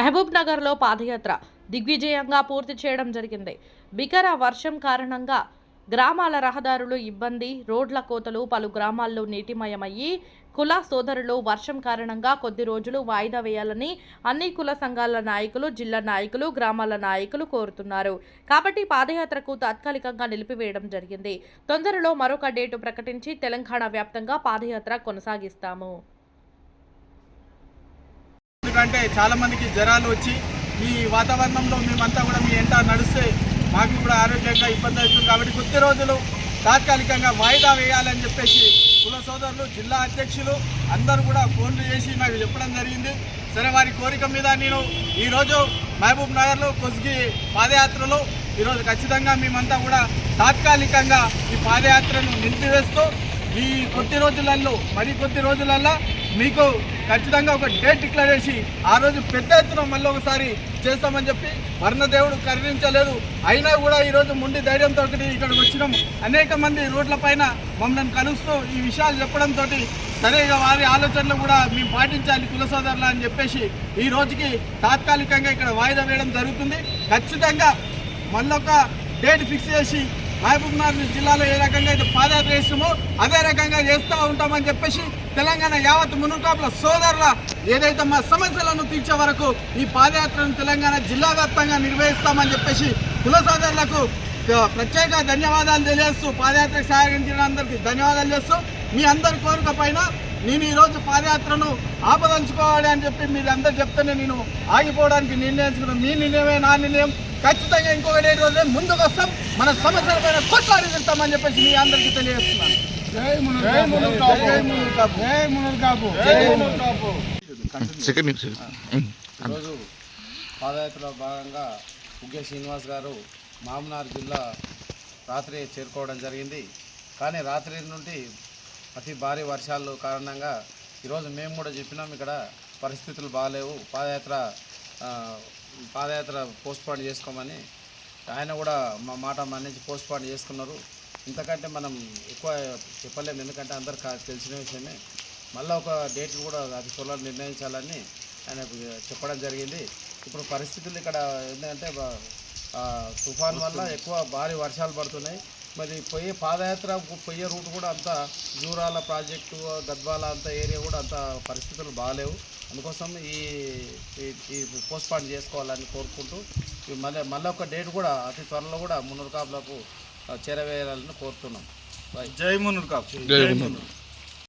మహబూబ్ నగర్లో పాదయాత్ర దిగ్విజయంగా పూర్తి చేయడం జరిగింది. బికర వర్షం కారణంగా గ్రామాల రహదారులు ఇబ్బంది రోడ్ల కోతలు పలు గ్రామాల్లో నీటిమయమయ్యి కుల సోదరులు వర్షం కారణంగా కొద్ది రోజులు వాయిదా వేయాలని అన్ని కుల సంఘాల నాయకులు జిల్లా నాయకులు గ్రామాల నాయకులు కోరుతున్నారు. కాబట్టి పాదయాత్రకు తాత్కాలికంగా నిలిపివేయడం జరిగింది. తొందరలో మరొక డేటు ప్రకటించి తెలంగాణ వ్యాప్తంగా పాదయాత్ర కొనసాగిస్తాము. ఎందుకంటే చాలా మందికి జ్వరాలు వచ్చి ఈ వాతావరణంలో మేమంతా కూడా మీ ఎంట నడిస్తే మాకు కూడా ఆరోగ్యంగా ఇబ్బంది అవుతుంది కాబట్టి కొద్ది రోజులు తాత్కాలికంగా వాయిదా వేయాలని చెప్పేసి కుల సోదరులు జిల్లా అధ్యక్షులు అందరూ కూడా ఫోన్లు చేసి నాకు చెప్పడం జరిగింది. సరే వారి కోరిక మీద నేను ఈరోజు మహబూబ్ నగర్లో కొద్ది పాదయాత్రలో ఈరోజు ఖచ్చితంగా మేమంతా కూడా తాత్కాలికంగా ఈ పాదయాత్రను నిలిపివేస్తూ ఈ కొద్ది రోజులలో మరి కొద్ది రోజులల్లో మీకు ఖచ్చితంగా ఒక డేట్ డిక్లేర్ చేసి ఆ రోజు పెద్ద ఎత్తున మళ్ళీ ఒకసారి చేస్తామని చెప్పి వర్ణదేవుడు కరుణించలేదు. అయినా కూడా ఈరోజు ముండి ధైర్యంతో ఇక్కడికి వచ్చినాం. అనేక మంది రోడ్ల పైన మమ్మల్ని కలుస్తూ ఈ విషయాలు చెప్పడంతో సరే వారి ఆలోచనలు కూడా మేము పాటించాలి కుల సోదరులు అని చెప్పేసి ఈ రోజుకి తాత్కాలికంగా ఇక్కడ వాయిదా వేయడం జరుగుతుంది. ఖచ్చితంగా మళ్ళొక డేట్ ఫిక్స్ చేసి మహబూబ్నగర్ జిల్లాలో ఏ రకంగా అయితే పాదయాత్ర చేస్తామో అదే రకంగా చేస్తూ ఉంటామని చెప్పేసి తెలంగాణ యావత్ మునుకాపుల సోదరుల ఏదైతే మా సమస్యలను తీర్చే వరకు ఈ పాదయాత్రను తెలంగాణ జిల్లా వ్యాప్తంగా నిర్వహిస్తామని చెప్పేసి కుల సోదరులకు ప్రత్యేక ధన్యవాదాలు తెలియజేస్తూ పాదయాత్రకు సహకరించిన అందరికీ ధన్యవాదాలు చేస్తూ మీ అందరి కోరిక పైన నేను ఈరోజు పాదయాత్రను ఆపదలుచుకోవాలి అని చెప్పి మీరు అందరు చెప్తేనే నేను ఆగిపోవడానికి నిర్ణయించుకున్నాను. మీ నిర్ణయమే నా నిర్ణయం. ఖచ్చితంగా ఇంకొక డేట్ రోజు ముందుకు వస్తాం. మన సమస్యల పైన కొట్లాడి వెళ్తామని చెప్పేసి మీ అందరికీ తెలియజేస్తున్నాను. ఈరోజు పాదయాత్రలో భాగంగా ఉగ్గే శ్రీనివాస్ గారు మామనార్ జిల్లా రాత్రి చేరుకోవడం జరిగింది. కానీ రాత్రి నుండి అతి భారీ వర్షాలు కారణంగా ఈరోజు మేము కూడా చెప్పినాం ఇక్కడ పరిస్థితులు బాగాలేవు. పాదయాత్ర ఆ, పాదయాత్ర పోస్ట్పోన్ చేసుకోమని ఆయన కూడా మా మాట మన్నించి పోస్ట్పోన్ చేసుకున్నారు. ఇంతకంటే మనం ఎక్కువ చెప్పలేము. ఎందుకంటే అందరు తెలిసిన విషయమే. మళ్ళీ ఒక డేట్ కూడా అతి త్వరలో నిర్ణయించాలని ఆయనకు చెప్పడం జరిగింది. ఇప్పుడు పరిస్థితులు ఇక్కడ ఏంటంటే తుఫాన్ వల్ల ఎక్కువ భారీ వర్షాలు పడుతున్నాయి. మరి పోయే పాదయాత్ర పోయే రూట్ కూడా అంత జూరాల ప్రాజెక్టు గద్వాల అంత ఏరియా కూడా అంత పరిస్థితులు బాగాలేవు. అందుకోసం ఈ ఈ- పోస్ట్పాన్ చేసుకోవాలని కోరుకుంటూ ఈ మళ్ళీ మళ్ళీ ఒక డేట్ కూడా అతి త్వరలో కూడా మున్నూరు కాపులకు ఆ, చేరవేయాలని కోరుతున్నాం. జై మునుర్ కాపు జై మునుర్.